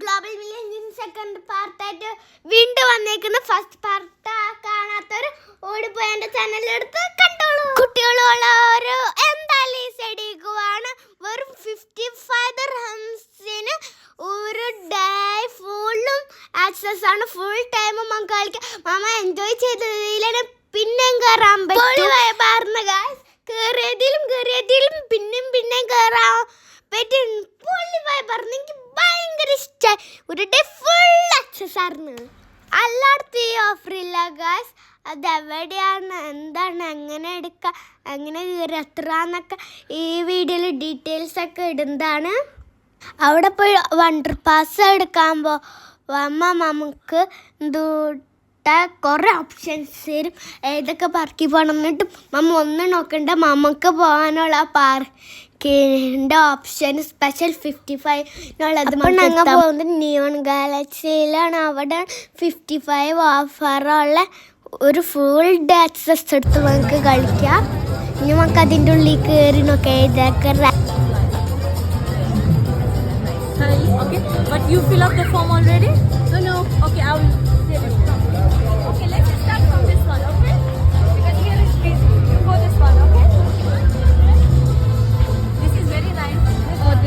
Global വില്ലേജിൻ second പാർട്ടായിട്ട് വീണ്ടും വന്നേക്കുന്ന ഫസ്റ്റ് പാർട്ട് കാണാത്തവർ ഓടിപ്പോയി എന്റെ ചാനലെടുത്ത് കണ്ടോളൂ. കുട്ടികളുള്ളവർ എന്തായാലും ഈ സൈഡിക്കുവാണ് വെറും ഫിഫ്റ്റി ഫൈവ് റംസിന് ഒരു ഡേ ഫുള്ളും ആക്സസ് ആണ്. ഫുൾ ടൈം നമുക്ക് കളിക്കാം. മാമ എൻജോയ് ചെയ്തതിലാണ് പിന്നെയും കയറാൻ പറ്റും. കയറിയതിലും കയറിയതിലും പിന്നെയും പിന്നെയും കയറാൻ പൊള്ളി പറഞ്ഞു എനിക്ക് ഒരു ഫുൾ ഓഫർ ഇല്ല അതെവിടെയാണ്? എന്താണ്? എങ്ങനെ എടുക്കുക എങ്ങനെ കയറി എത്ര എന്നൊക്കെ ഈ വീഡിയോയിൽ ഡീറ്റെയിൽസ് ഒക്കെ ഇടുന്നതാണ്. അവിടെ പോയി വണ്ടർ പാസ് എടുക്കാൻ പോവാമ്മ നമുക്ക് എന്തൂട്ട കുറേ ഓപ്ഷൻസ് തരും ഏതൊക്കെ പാർക്കിൽ പോകണം എന്നിട്ട് മമ്മ ഒന്നും നോക്കണ്ട മമ്മക്ക് പോകാനുള്ള പാർക്കിന്റെ ഓപ്ഷൻ സ്പെഷ്യൽ ഫിഫ്റ്റി ഫൈവിനുള്ളത് ഞങ്ങൾ പോകുന്നത് നിയോൺ ഗാലക്സിയിലാണ് അവിടെ ഫിഫ്റ്റി ഫൈവ് ഓഫറുള്ള ഒരു ഫുൾ ഡേ അക്സസ് എടുത്ത് നമുക്ക് കളിക്കാം ഇനി നമുക്ക് അതിന്റെ ഉള്ളിൽ കയറി നോക്കാം ഏതൊക്കെ Hi, okay. But you fill up the form already? No, no. Okay, I will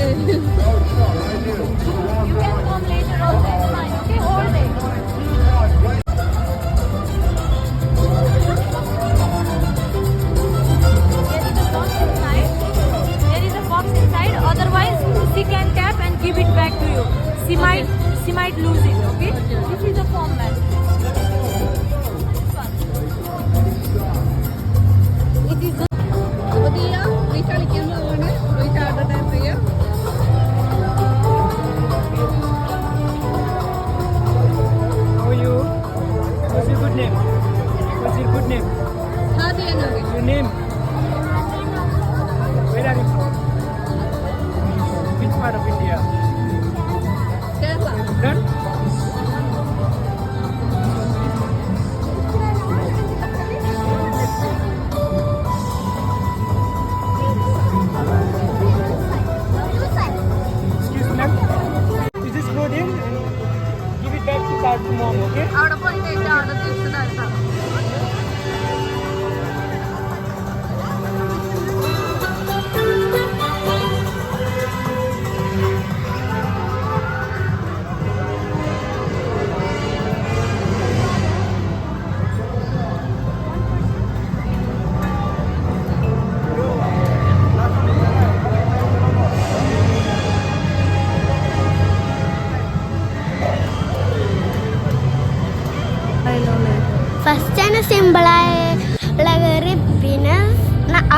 you can go Business of India.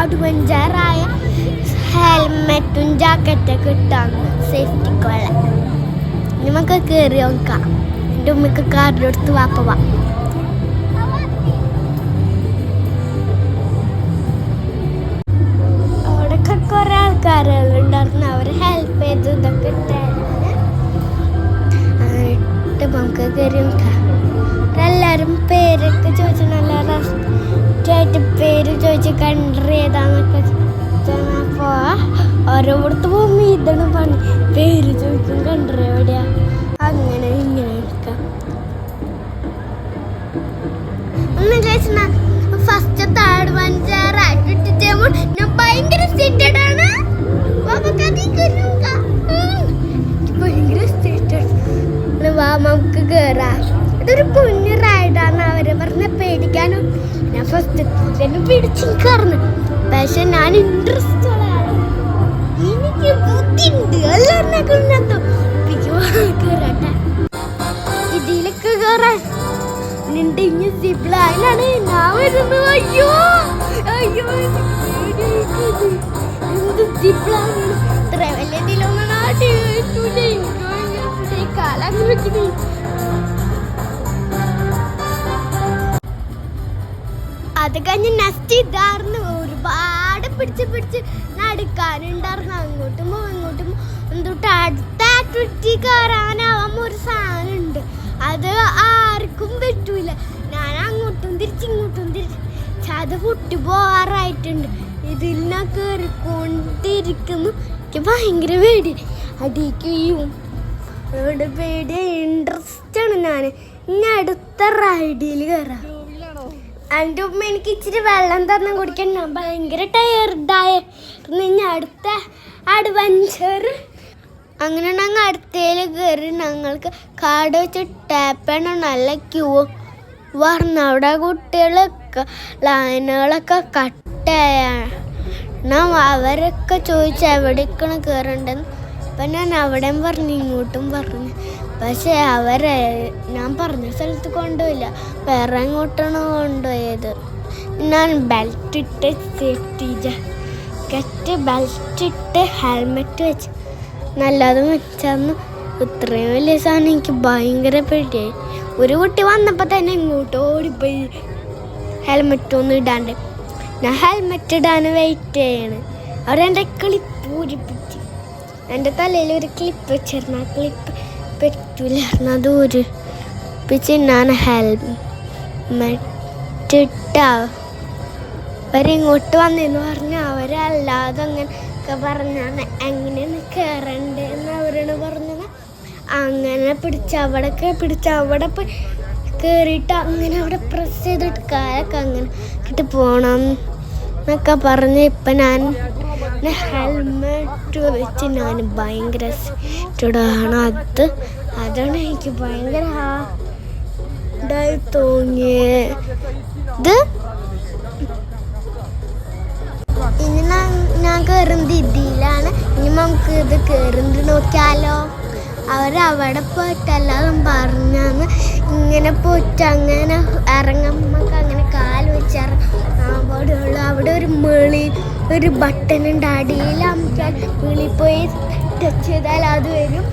അഡ്വഞ്ചറായ ഹെൽമെറ്റും ജാക്കറ്റൊക്കെ ഇട്ടാണ് സേഫ്റ്റിക്കുള്ള നമുക്ക് കയറി നോക്കാം. എന്റെ ഉമ്മക്ക് കാറിലെടുത്ത് വാപ്പവാ കൺട്രി ഏതാന്നൊക്കെ അപ്പോൾ ഓരോരുത്തർ പോകുമ്പോൾ ഇതാണ് പണി പേര് ചോദിക്കും കൺട്രി എവിടെയാ? അങ്ങനെ ഇങ്ങനെ എടുക്കാം ഫസ്റ്റ് തേർഡ് വഞ്ചർ ആയിട്ട് ഞാൻ ഭയങ്കര എക്സൈറ്റഡ് ആണ്. കയറി. ഭയങ്കര എക്സൈറ്റഡ് വാ നമുക്ക് കേറാം. ഇതൊരു കുഞ്ഞു റൈഡാണ് അവർ പിടിച്ചു പക്ഷെ ഞാൻ ഇൻട്രസ്റ്റ് എനിക്ക് ബുദ്ധിണ്ട് എല്ലാവരും കുഞ്ഞത്തോ കേറട്ടെ ഇതിലൊക്കെ കേറാൻ നിന്റെ ഇനി സിപ്ലൈനാണ് ഞാൻ വരുന്നത്. അയ്യോ. അയ്യോ. എന്ത് സിപ്ലാണ് ഇത്ര പിടിച്ച് പിടിച്ച് നടക്കാനുണ്ടായിരുന്നു അങ്ങോട്ടും ഇങ്ങോട്ടും എന്തൊട്ട് അടുത്ത ആക്ടിവിറ്റി കയറാനാവാൻ ഒരു സാധനമുണ്ട്. അത് ആർക്കും പറ്റൂല. ഞാൻ അങ്ങോട്ടും തിരിച്ച് ഇങ്ങോട്ടും തിരിച്ച് അത് പൊട്ടി പോകാറായിട്ടുണ്ട്. ഇതിൽ ഞാൻ കയറിക്കൊണ്ടിരിക്കുന്നു എനിക്ക് ഭയങ്കര പേടി. അടിക്കുകയും ഇവിടെ പേടി ഇൻട്രസ്റ്റ് ആണ് ഞാൻ ഇനി അടുത്ത റൈഡിൽ കയറാം അതിന്റെ ഉമ്മ എനിക്ക് ഇച്ചിരി വെള്ളം തന്ന കുടിക്കാൻ. ഞാൻ ഭയങ്കര ടയർഡായ ഇനി അടുത്ത അഡ്വഞ്ചർ അങ്ങനെ ഞങ്ങൾ അടുത്തേൽ കയറി ഞങ്ങൾക്ക് കാട് വെച്ച് ടാപ്പ് ചെയ്യണം. നല്ല ക്യൂ പറഞ്ഞു അവിടെ കുട്ടികളൊക്കെ ലൈനുകളൊക്കെ കട്ടായ അവരൊക്കെ ചോദിച്ചു എവിടേക്കാണ് കയറേണ്ടതെന്ന് അപ്പം ഞാൻ അവിടെയും പറഞ്ഞു ഇങ്ങോട്ടും പറഞ്ഞു. പക്ഷേ അവരെ ഞാൻ പറഞ്ഞ സ്ഥലത്ത് കൊണ്ടുപോയില്ല. വേറെ എങ്ങോട്ടാണ് കൊണ്ടുപോയത്? ഞാൻ ബെൽറ്റ് ഇട്ട് സേഫ്റ്റി ജാക്കറ്റ് ബെൽറ്റ് ഇട്ട് ഹെൽമെറ്റ് വെച്ച്. നല്ലതും വെച്ചാന്ന്. ഇത്രയും വലിയ സാധനം എനിക്ക് ഭയങ്കര പേടിയായി. ഒരു കുട്ടി വന്നപ്പോൾ തന്നെ ഇങ്ങോട്ട് ഓടിപ്പോയി. ഹെൽമെറ്റ് ഒന്നും ഇടാണ്ട്. ഞാൻ ഹെൽമെറ്റ് ഇടാൻ വെയിറ്റ് ചെയ്യണ്. അവരെന്റെ ക്ലിപ്പ് ഊരിപ്പിച്ച് എന്റെ തലയിൽ ഒരു ക്ലിപ്പ് വെച്ചിരുന്നു. ആ ക്ലിപ്പ് പറ്റൂലായിരുന്നു അത് ഊരിപ്പിച്ച് ഞാൻ ഹെൽമെറ്റ് ഇട്ട അവരിങ്ങോട്ട് വന്നെന്ന് പറഞ്ഞ അവരല്ലാതെ അങ്ങനെയൊക്കെ പറഞ്ഞാണ്. എങ്ങനെയാണ് കയറണ്ടേന്ന് അവരോട് പറഞ്ഞത്. അങ്ങനെ പിടിച്ച് അവിടെയൊക്കെ പിടിച്ച അവിടെ പോയി കയറിയിട്ട് അങ്ങനെ അവിടെ പ്രസ് ചെയ്തിട്ട് കാലൊക്കെ അങ്ങനെ ഇട്ട് പോകണം എന്നൊക്കെ പറഞ്ഞ് ഇപ്പം ഞാൻ ഹെൽമെറ്റ് വെച്ച് ഞാൻ ഭയങ്കര ആണ് അത് അതാണ് എനിക്ക് ഭയങ്കര ഇതായി തോന്നിയത് ഇനി ഞാൻ- കയറുന്നത് ഇതിലാണ് ഇനി നമുക്ക് ഇത് കയറുന്നത് നോക്കിയാലോ. അവരവിടെ അവിടെ എല്ലാതും പറഞ്ഞാന്ന്. ഇങ്ങനെ പോയിട്ട് അങ്ങനെ ഇറങ്ങുമ്പോൾ അങ്ങനെ കാൽ വെച്ച് ഉള്ളു അവിടെ ഒരു മേളി ഒരു ബട്ടൺ ഉണ്ട്. അടിയിൽ വിളിപ്പോയി പോയി ടച്ച് ചെയ്താൽ അത് വരും.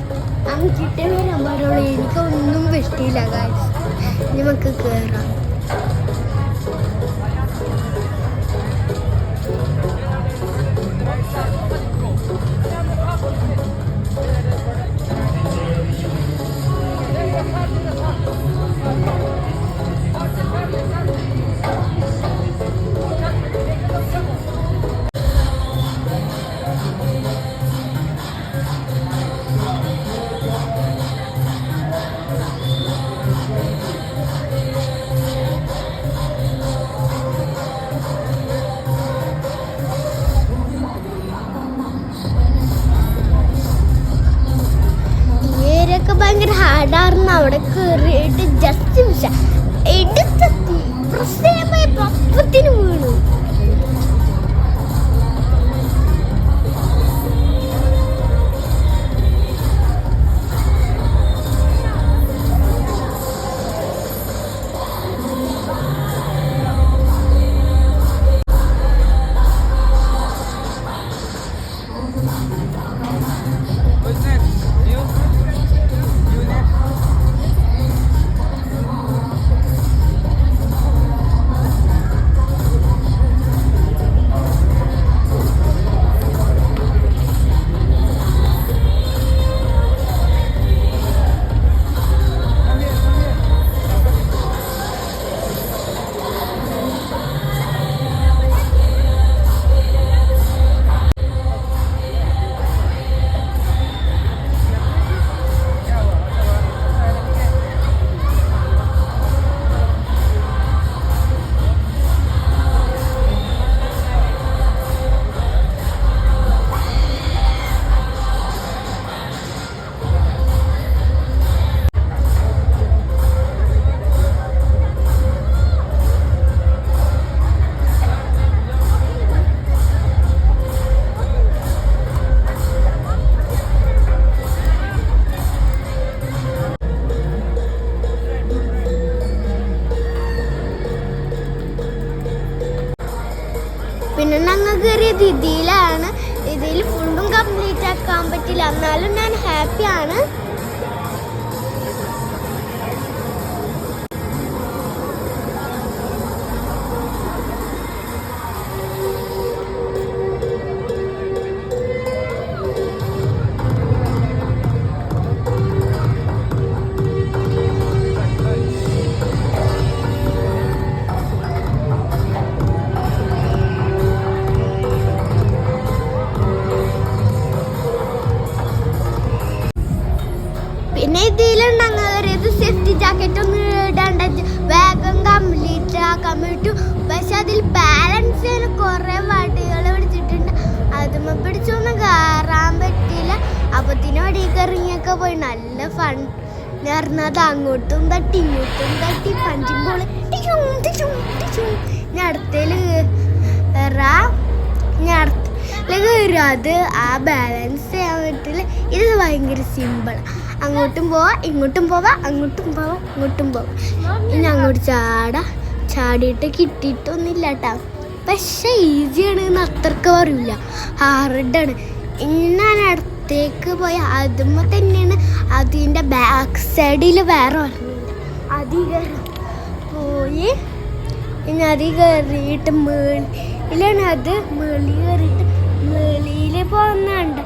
അമിക്കിട്ടേ വരാൻ പാടുള്ളൂ. എനിക്കൊന്നും പറ്റിയില്ല കാര്യം നമുക്ക് കയറാം ഹാർഡായിരുന്നു അവിടെ കയറിയിട്ട് ജസ്റ്റ് മിഷ ഞങ്ങൾ കയറിയ ഇതിലാണ് ഇതിൽ ഫുള്ളും കംപ്ലീറ്റ് ആക്കാൻ പറ്റില്ല. എന്നാലും ഞാൻ ഹാപ്പിയാണ്. ചെയ്യാൻ കുറെ വടികൾ പിടിച്ചിട്ടുണ്ട്. അതുമ്മ പിടിച്ചൊന്നും കയറാൻ പറ്റില്ല അപ്പത്തിന് വടിയൊക്കെ ഇറങ്ങിയൊക്കെ പോയി. നല്ല ഫൺ പറഞ്ഞത് അങ്ങോട്ടും തട്ടി ഇങ്ങോട്ടും തട്ടി. പഞ്ചും പോളി ഇനി അടുത്തേൽ കയറാം ഇനി അടുത്തേൽ കയറും അത് ആ ബാലൻസ് ചെയ്യാൻ പറ്റില്ല. ഇത് ഭയങ്കര സിമ്പിൾ അങ്ങോട്ടും പോവാ ഇങ്ങോട്ടും പോവാ അങ്ങോട്ടും പോവാ ഇങ്ങോട്ടും പോവാ. ഇനി അങ്ങോട്ട് ചാടാ. ചാടിയിട്ട് കിട്ടിയിട്ടൊന്നുമില്ല കേട്ടോ പക്ഷെ ഈസിയാണ് എന്ന് അത്രയ്ക്ക് പറയൂല. ഹാർഡാണ് ഞാൻ അടുത്തേക്ക് പോയ അതുമ്പോൾ തന്നെയാണ് അതിന്റെ ബാക്ക് സൈഡിൽ വേറെ ഒരെണ്ണമുണ്ട് അതി കയറി പോയി. ഇനി അതി കയറിയിട്ട് മേളിലാണ് അത്. മേളി കയറിയിട്ട് മേളിയിൽ പോകുന്നുണ്ട്.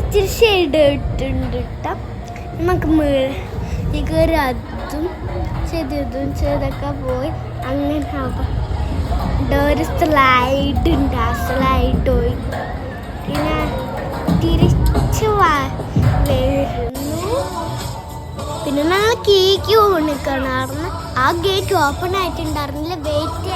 ഇച്ചിരി ഷെയ്ഡ് ഇട്ടുണ്ട് കേട്ടോ നമുക്ക് മേളി. കയറി അതും ചെയ്തതും ചെയ്തൊക്കെ പോയി. അങ്ങനെ ആവാം. ഒരു സ്ലൈഡ് ഉണ്ട്. ആ സ്ലൈഡ് പോയി. പിന്നെ തിരിച്ചു വരുന്നു. പിന്നെ ഞങ്ങൾ കേക്ക് ഓണിക്കണായിരുന്നു ആ ഗേറ്റ് ഓപ്പൺ ആയിട്ടുണ്ടായിരുന്നില്ല വെയിറ്റ്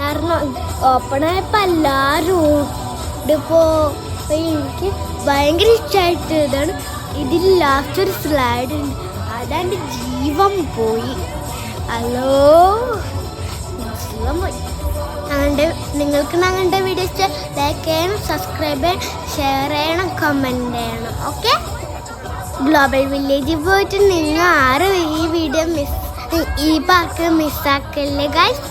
കാരണം ഓപ്പൺ ആയപ്പോൾ എല്ലാവരും ഓടിപ്പോ എനിക്ക് ഭയങ്കര ഇഷ്ടമായിട്ട് ഇതാണ്. ഇതിൽ ലാസ്റ്റ് ഒരു സ്ലൈഡ് ഉണ്ട്. അതാണ്ട് ജീവൻ പോയി. ഹലോ ഞങ്ങളുടെ നിങ്ങൾക്ക് ഞങ്ങളുടെ വീഡിയോ ഇഷ്ടം ലൈക്ക് ചെയ്യണം സബ്സ്ക്രൈബ് ചെയ്യണം ഷെയർ ചെയ്യണം കമന്റ് ചെയ്യണം. ഓക്കെ ഗ്ലോബൽ വില്ലേജിൽ പോയിട്ട് നിങ്ങൾ ആരും ഈ വീഡിയോ മിസ് ഈ പാർക്ക് മിസ്സാക്കല്ലേ ഗൈസ്